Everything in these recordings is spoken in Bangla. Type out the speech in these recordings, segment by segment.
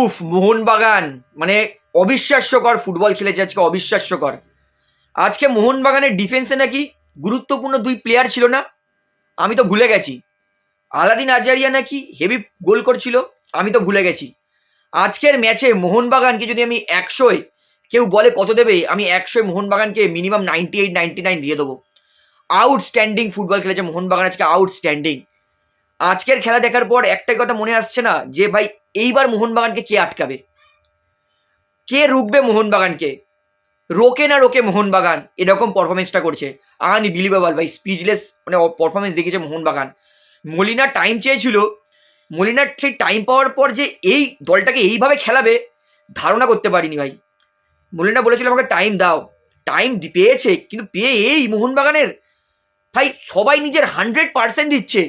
উফ, মোহনবাগান। মানে অবিশ্বাস্যকর ফুটবল খেলেছে আজকে, অবিশ্বাস্যকর। আজকে মোহনবাগানের ডিফেন্সে নাকি গুরুত্বপূর্ণ দুই প্লেয়ার ছিল না। আমি তো ভুলে গেছি। আলাদিন আজারিয়া নাকি হেভি গোল করছিল, আমি তো ভুলে গেছি। আজকের ম্যাচে মোহনবাগানকে যদি আমি একশোয় কেউ বলে কত দেবে, আমি একশোয় মোহনবাগানকে minimum ninety eight ninety nine দিয়ে দেবো। আউটস্ট্যান্ডিং ফুটবল খেলেছে মোহনবাগান আজকে আউটস্ট্যান্ডিং আজকের খেলা দেখার পর একটাই কথা মনে আসছে না, যে ভাই এইবার মোহনবাগানকে কে আটকাবে? কে রুখবে মোহনবাগানকে? রোকে না রোকে মোহনবাগান? এরকম পারফরমেন্সটা করছে। আনবিলিভেবল ভাই স্পিচলেস মানে পারফরমেন্স দেখিয়েছে মোহনবাগান। মলিনা টাইম চেয়েছিল। মলিনার সেই টাইম পাওয়ার পর যে এই দলটাকে এইভাবে খেলাবে, ধারণা করতে পারিনি, ভাই। মলিনা বলেছিল আমাকে টাইম দাও। টাইম পেয়েছে, কিন্তু পেয়ে এই মোহনবাগানের। ভাই, সবাই নিজের হান্ড্রেড পার্সেন্ট দিচ্ছে।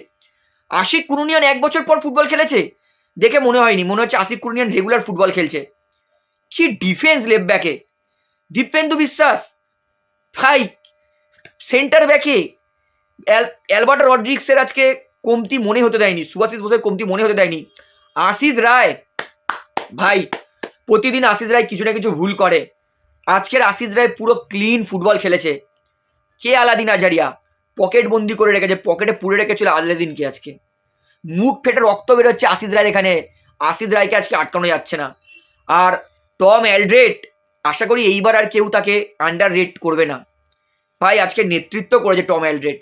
আশিক কুরুনিয়ান এক বছর পর ফুটবল খেলেছে। দেখে মনে হয়নি, মনে হচ্ছে আশিক কুরুনিয়ান রেগুলার ফুটবল খেলছে। কি ডিফেন্স লেফট ব্যাকে দীপেন্দু বিশ্বাস, ভাই সেন্টার ব্যাকে অ্যালবার্টো রড্রিক্সের আজকে কমতি মনে হতে দেয়নি, সুভাষিস বোসের কমতি মনে হতে দেয়নি। আশিস রায়, ভাই, প্রতিদিন আশিস রায় কিছু না কিছু ভুল করে। আজকের আশিস রায় পুরো ক্লিন ফুটবল খেলেছে। কে আলাদিন আজারিয়া? পকেট বন্দি করে রেখেছে, পকেটে পুড়ে রেখেছিল আলাদিনকে আজকে। মুখ ফেটে রক্ত বেরোচ্ছে আশিস রায়ের এখানে। আশিস রায়কে আজকে আটকানো যাচ্ছে না। আর টম অ্যালড্রেট আশা করি এইবার আর কেউ তাকে আন্ডার রেট করবে না। ভাই, আজকে নেতৃত্ব করেছে টম অ্যালড্রেট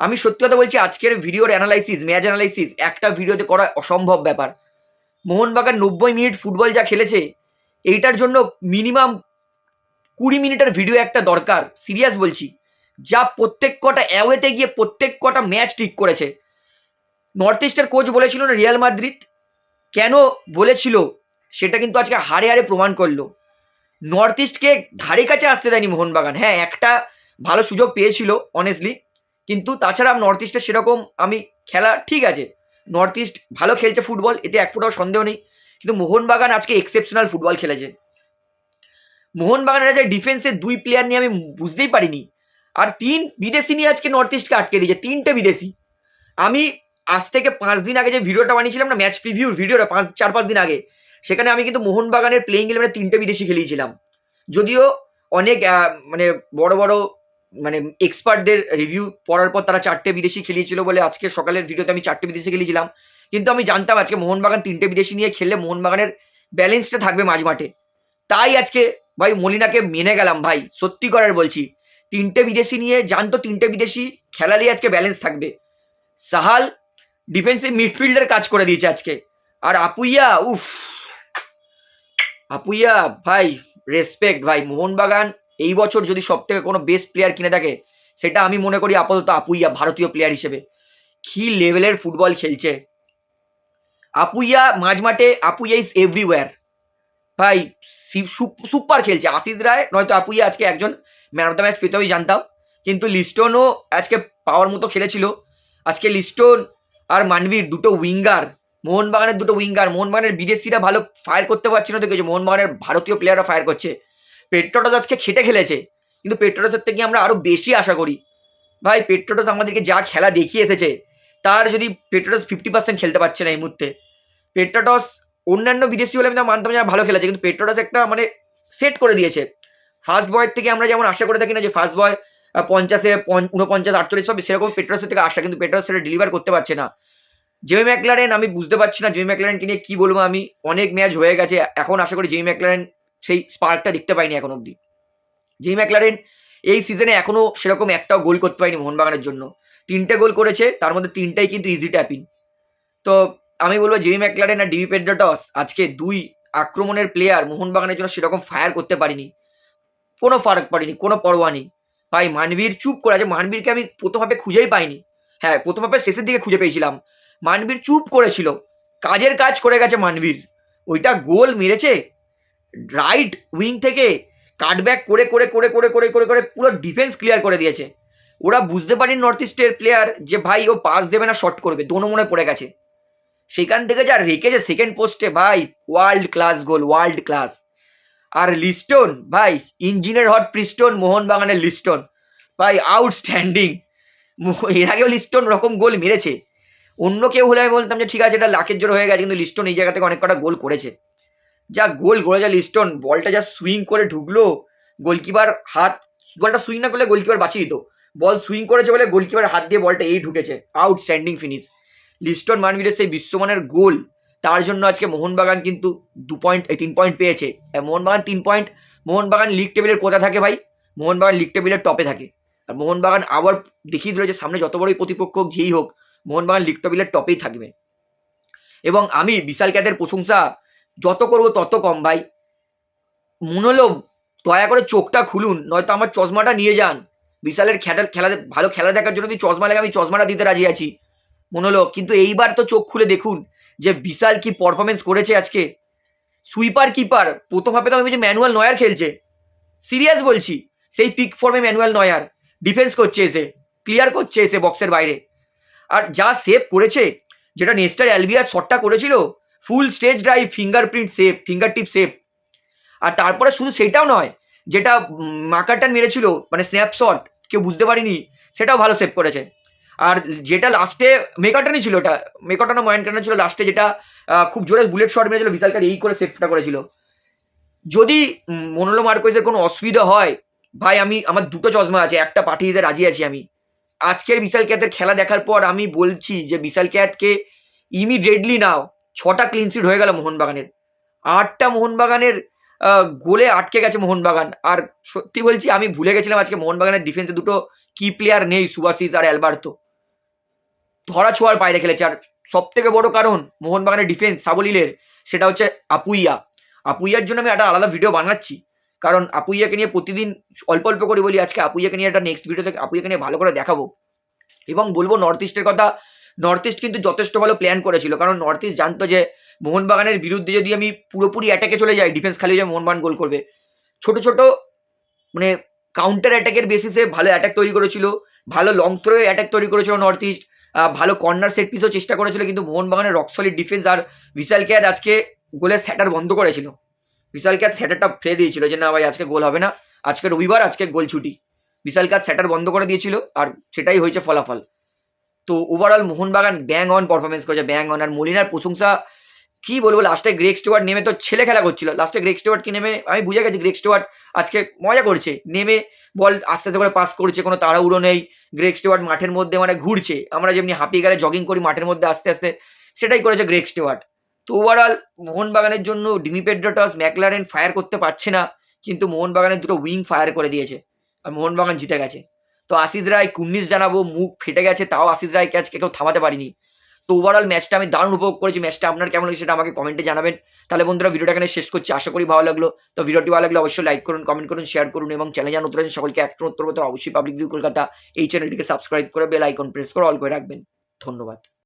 আমি সত্যি কথা বলছি, আজকের ভিডিওর অ্যানালাইসিস ম্যাচ অ্যানালাইসিস একটা ভিডিওতে করা অসম্ভব ব্যাপার। মোহনবাগান নব্বই মিনিট ফুটবল যা খেলেছে, এইটার জন্য মিনিমাম কুড়ি মিনিটের ভিডিও একটা দরকার। সিরিয়াস বলছি। যা প্রত্যেক কটা অ্যাওয়েতে গিয়ে প্রত্যেক কটা ম্যাচ ঠিক করেছে। নর্থ ইস্টের কোচ বলেছিল না রিয়াল মাদ্রিদ কেন বলেছিল? সেটা কিন্তু আজকে হারে হারে প্রমাণ করল। নর্থ ইস্টকে ধারে কাছে আসতে দেয়নি মোহনবাগান। হ্যাঁ একটা ভালো সুযোগ পেয়েছিল অনেস্টলি কিন্তু তাছাড়া নর্থ ইস্টের সেরকম আমি খেলা, ঠিক আছে। নর্থ ইস্ট ভালো খেলছে ফুটবল এতে এক ফুটাও সন্দেহ নেই। কিন্তু মোহনবাগান আজকে এক্সেপশনাল ফুটবল খেলেছে। মোহনবাগানের আজকে ডিফেন্সে দুই প্লেয়ার নিয়ে আমি বুঝতেই পারিনি। আর তিন বিদেশি নিয়ে আজকে নর্থ ইস্টকে আটকে দিয়েছে। তিনটে বিদেশি। আমি আজ থেকে পাঁচ দিন আগে যে ভিডিওটা বানিয়েছিলাম না ম্যাচ প্রিভিউর ভিডিওটা পাঁচ, চার, পাঁচ দিন আগে, সেখানে আমি কিন্তু মোহনবাগানের প্লেইং ইলেভেনে তিনটে বিদেশি খেলিয়েছিলাম। যদিও অনেক মানে বড় বড় মানে এক্সপার্টদের রিভিউ পড়ার পর তারা চারটে বিদেশি খেলিয়েছিল বলে আজকে সকালের ভিডিওতে আমি চারটে বিদেশি খেলিয়েছিলাম। কিন্তু আমি জানতাম আজকে মোহনবাগান তিনটে বিদেশি নিয়ে খেললে মোহনবাগানের ব্যালেন্সটা থাকবে মাঝ মাঠে। তাই আজকে ভাই মলিনাকে মেনে গেলাম ভাই, সত্যি করার বলছি। তিনটে বিদেশি নিয়ে, জানতো তিনটে বিদেশি খেলালেই আজকে ব্যালেন্স থাকবে। সাহাল ডিফেন্সিভ মিডফিল্ডের কাজ করে দিয়েছে আজকে। আর আপুইয়া, উফ। আপুইয়া, ভাই রেসপেক্ট ভাই। মোহনবাগান এই বছর যদি সব থেকে কোনো বেস্ট প্লেয়ার কিনে থাকে, সেটা আমি মনে করি আপাতত আপুইয়া, ভারতীয় প্লেয়ার হিসেবে। কি লেভেলের ফুটবল খেলছে। আপুইয়া মাঝ মাঠে আপুইয়া ইজ এভরিওয়্যার ভাই সুপার খেলছে। আশিস রায়, নয়তো আপুইয়া আজকে একজন ম্যান অফ দ্য ম্যাচ পেতে আমি জানতাম। কিন্তু লিস্টনও আজকে পাওয়ার মতো খেলেছিল। আজকে লিস্টন আর মানবীর দুটো উইঙ্গার মোহনবাগানের দুটো উইঙ্গার মোহনবাগানের বিদেশিরা ভালো ফায়ার করতে পারছে না তো কিছু মোহনবাগানের ভারতীয় প্লেয়াররা ফায়ার করছে। পেট্রোটস আজকে খেটে খেলেছে, কিন্তু পেট্রোটসের থেকে আমরা আরও বেশি আশা করি। ভাই, পেট্রোটস আমাদেরকে যা খেলা দেখিয়ে এসেছে, তার যদি পেট্রোটস ফিফটি পার্সেন্ট খেলতে পারছে না এই মুহূর্তে, পেট্রোটস অন্যান্য বিদেশি হলে আমি মানতাম যে ভালো খেলেছে, কিন্তু পেট্রোটস একটা মানে সেট করে দিয়েছে। ফার্স্ট বয়ের থেকে আমরা যেমন আশা করে থাকি না যে ফার্স্ট বয় পঞ্চাশে পঞ্চ- উনপঞ্চাশ আটচল্লিশ পাবে সেরকম পেট্রোসের থেকে আসা, কিন্তু পেট্রোস সেটা ডেলিভার করতে পারছে না। জেমি ম্যাকলারেন আমি বুঝতে পারছি না জেমি ম্যাকলারেনকে নিয়ে কী বলব আমি। অনেক ম্যাচ হয়ে গেছে। এখন আশা করি জেমি ম্যাকলারেন সেই স্পার্কটা দেখতে পাইনি এখন অবধি। জেমি ম্যাকলারেন এই সিজনে এখনও সেরকম একটাও গোল করতে পারেনি মোহনবাগানের জন্য। তিনটে গোল করেছে, তার মধ্যে তিনটাই কিন্তু ইজি ট্যাপিং তো আমি বলব জেমি ম্যাকলারেন আর ডিবি পেড্রোটস আজকে দুই আক্রমণের প্লেয়ার মোহনবাগানের জন্য সেরকম ফায়ার করতে পারিনি। কোনো ফারাক পারিনি কোনো পরোয়া নেই। ভাই, মানবীর চুপ করে আছে। মানবীরকে আমি প্রথমভাবে খুঁজেই পাইনি। হ্যাঁ প্রথমভাবে শেষের দিকে খুঁজে পেয়েছিলাম। মানবীর চুপ করেছিল। কাজের কাজ করে গেছে মানবীর। ওইটা গোল মেরেছে। রাইট উইং থেকে কাটব্যাক করে করে করে করে করে করে করে পুরো ডিফেন্স ক্লিয়ার করে দিয়েছে। ওরা বুঝতে পারেনি নর্থ ইস্টের প্লেয়ার যে, ভাই, ও পাস দেবে না, শর্ট করবে। দোনো মনে পড়ে গেছে। সেখান থেকে যা রেখেছে সেকেন্ড পোস্টে ভাই world class goal world class আর লিস্টন, ভাই, ইঞ্জিনের হট প্রিস্টন, মোহনবাগানের লিস্টন। ভাই আউটস্ট্যান্ডিং এর আগেও লিস্টন রকম গোল মেরেছে। অন্য কেউ হলে আমি বলতাম যে, ঠিক আছে, এটা লাখের জোর হয়ে গেছে, কিন্তু লিস্টন এই জায়গা থেকে অনেক কটা গোল করেছে। যা গোল করে যা লিস্টন, বলটা যা সুইং করে ঢুকলো, গোলকিপার হাত, বলটা সুইং না করলে গোলকিপার বাঁচিয়ে দিত। বল সুইং করেছে বলে গোলকিপার হাত দিয়ে বলটা এই ঢুকেছে। আউটস্ট্যান্ডিং ফিনিশ লিস্টন মানবিরের সেই বিশ্বমানের গোল তার জন্য আজকে মোহনবাগান কিন্তু দু পয়েন্ট এই তিন পয়েন্ট পেয়েছে। মোহনবাগান তিন পয়েন্ট মোহনবাগান লিগ টেবিলের কোথায় থাকে ভাই? মোহনবাগান লিগ টেবিলের টপে থাকে। আর মোহনবাগান আবার দেখিয়ে দিল যে সামনে যত বড়ই প্রতিপক্ষ যেই হোক, মোহনবাগান লিগ টেবিলের টপেই থাকবে। এবং আমি বিশাল ক্যাদের প্রশংসা যত করব তত কম ভাই। মনে হলো দয়া করে চোখটা খুলুন, নয়তো আমার চশমাটা নিয়ে যান। বিশালের খেলার খেলা, ভালো খেলা দেখার জন্য যদি চশমা লাগে, আমি চশমাটা দিতে রাজি আছি। মনে হলো কিন্তু এইবার তো চোখ খুলে দেখুন যে বিশাল কি পারফরমেন্স করেছে আজকে। সুইপার কিপার প্রথম হাফে তো আমি বলছি ম্যানুয়াল নয়ার খেলছে। সিরিয়াস বলছি, সেই পিক ফর্মে ম্যানুয়াল নয়ার ডিফেন্স করছে এসে ক্লিয়ার করছে এসে বক্সের বাইরে। আর যা সেভ করেছে, যেটা নেস্টার অ্যালবিয়ার শটটা করেছিল full stage drive fingerprint save fingertip save আর তারপরে শুধু সেটাও নয়, যেটা মাকারটান মেরেছিল মানে স্ন্যাপশট কেউ বুঝতে পারিনি, সেটাও ভালো সেভ করেছে। আর যেটা লাস্টে মেকাটানই ছিল ওটা, মেকাটানো ময়ন কাটানো ছিল লাস্টে যেটা খুব জোরে বুলেট শট মেরেছিল বিশালকার এই করে সেফটা করেছিল। যদি মনোলো মার্কোয়েজের কোনো অসুবিধা হয়, ভাই আমি, আমার দুটো চশমা আছে, একটা পাঠিয়ে দিতে রাজি আছি আমি। আজকের বিশাল ক্যাথের খেলা দেখার পর আমি বলছি যে বিশাল ক্যাথকে ইমিডিয়েটলি নাও। ছটা ক্লিনশিট হয়ে গেল মোহনবাগানের। আটটা মোহনবাগানের গোলে আটকে গেছে মোহনবাগান। আর সত্যি বলছি, আমি ভুলে গেছিলাম আজকে মোহনবাগানের ডিফেন্সে দুটো কি প্লেয়ার নেই সুভাশিস আর অ্যালবার্তো ধরা ছোঁয়ার বাইরে খেলেছে। আর সব থেকে বড় কারণ মোহনবাগানের ডিফেন্স সাবলীলের, সেটা হচ্ছে আপুইয়া। আপুইয়ার জন্য আমি একটা আলাদা ভিডিও বানাচ্ছি। কারণ আপুইয়াকে নিয়ে প্রতিদিন অল্প অল্প করে বলি, আজকে আপুইয়াকে নিয়ে একটা নেক্সট ভিডিও ভিডিওতে আপুইয়াকে নিয়ে ভালো করে দেখাবো। এবং বলব নর্থ ইস্টের কথা নর্থ ইস্ট কিন্তু যথেষ্ট ভালো প্ল্যান করেছিল। কারণ নর্থ ইস্ট জানতো যে মোহনবাগানের বিরুদ্ধে যদি আমি পুরোপুরি অ্যাটাকে চলে যাই ডিফেন্স খালি যে মোহনবাগান গোল করবে। ছোট ছোট মানে কাউন্টার অ্যাটাকের বেসিসে ভালো অ্যাটাক তৈরি করেছিল। ভালো লং থ্রোয়ে অ্যাটাক তৈরি করেছিল নর্থ ইস্ট ভালো কর্নার সেট পিসও চেষ্টা করেছিল, কিন্তু মোহনবাগানের রক্সলির ডিফেন্স আর বিশাল ক্যাদ আজকে গোলের স্যাটার বন্ধ করেছিল। বিশাল ক্যাদ স্যাটারটা ফেলে দিয়েছিল যে, না ভাই, আজকে গোল হবে না। আজকে রবিবার, আজকে গোল ছুটি। বিশাল ক্যাদ স্যাটার বন্ধ করে দিয়েছিল আর সেটাই হয়েছে ফলাফল। তো overall Mohun Bagan bang on performance করেছে ব্যাং অন আর মলিনার প্রশংসা কি বলব লাস্টে গ্রেক স্টুয়ার্ট নেমে তো ছেলে খেলা করছিল। লাস্টে গ্রেক স্টুয়ার্ট কি নেমে, আমি বুঝে গেছি গ্রেক স্টুয়ার্ট আজকে মজা করছে। নেমে বল আস্তে আস্তে করে পাস করছে, কোনো তাড়াহুড়ো নেই। গ্রেক স্টুয়ার্ট মাঠের মধ্যে মানে ঘুরছে। আমরা যেমনি হাঁপিয়ে গেলে জগিং করি মাঠের মধ্যে আস্তে আস্তে, সেটাই করেছে গ্রেক স্টুয়ার্ট তো ওভারঅল মোহনবাগানের জন্য ডিমি পেড্রোটস ম্যাকলারেন ফায়ার করতে পারছে না, কিন্তু মোহনবাগানের দুটো উইং ফায়ার করে দিয়েছে। আর মোহনবাগান জিতে গেছে। তো আশিস রায় কুন্নিস জানাব, মুখ ফেটে গেছে, তাও আশিস রায়কে আজকে কেউ থামাতে পারিনি। তো ওভারঅল ম্যাচটা আমি দারুণ উপভোগ করেছি। ম্যাচটা আপনার কেমন লাগছে সেটা আমাকে কমেন্টে জানাবেন। তাহলে বন্ধুরা ভিডিওটা এখানে শেষ করছি। আশা করি ভালো লাগল। তো ভিডিওটি ভালো লাগলে অবশ্যই লাইক করুন কমেন্ট করুন শেয়ার করুন এবং চ্যানেল জানান উত্তর সকলকে একটা উত্তর অবশ্যই পাবলিক ভিউ কলকাতা এই চ্যানেলটিকে সাবস্ক্রাইব করে বেল আইকন প্রেস করে অল করে রাখবেন। ধন্যবাদ।